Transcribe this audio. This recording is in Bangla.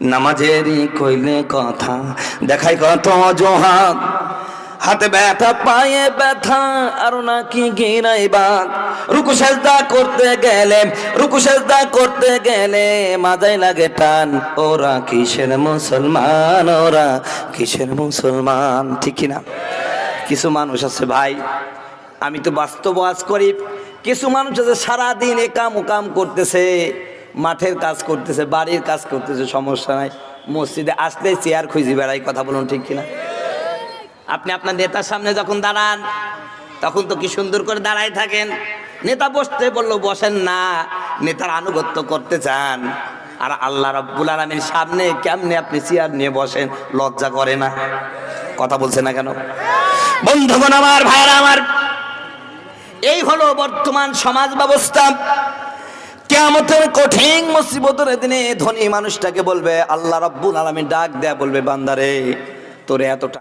নামাজেরই কইলে কথা। দেখাই কত জোহাত হাতে ব্যথা, পায়ে ব্যথা, আর নাকি গিরাই বাদ রুকু সেজদা করতে গেলে, রুকু সেজদা করতে গেলে মাজাই লাগে টান। ওরা কিসের মুসলমান, ওরা কিসের মুসলমান? ঠিক না কিছু মানুষ আছে ভাই, আমি তো বাস্তব ওয়াজ করি। কিছু মানুষ আছে সারাদিন একাম ওকাম করতেছে। মাঠের কাজ করতেছে, বাড়ির কাজ করতেছে, সমস্যা নাই। মসজিদে আসলে চেয়ার খুঁজি বেড়াই, কথা বলুন ঠিক কিনা? আপনি আপনার নেতার সামনে যখন দাঁড়ান, তখন তো কি সুন্দর করে দাঁড়াই থাকেন? নেতা বসতে বলল, বসেন না, নেতার আনুগত্য করতে চান। আর আল্লাহ রব্বুল আলমীর সামনে কেমনে আপনি চেয়ার নিয়ে বসেন, লজ্জা করে না? কথা বলছে না কেন? বন্ধুগণ আমার ভাইরা আমার, এই হলো বর্তমান সমাজ ব্যবস্থা। কেমতের কঠিন মুসিবতের দিনে ধনী মানুষটাকে বলবে, আল্লাহ রাব্বুল আলমী ডাক দেয়া বলবে, বান্দারে, তোরে এত টাকা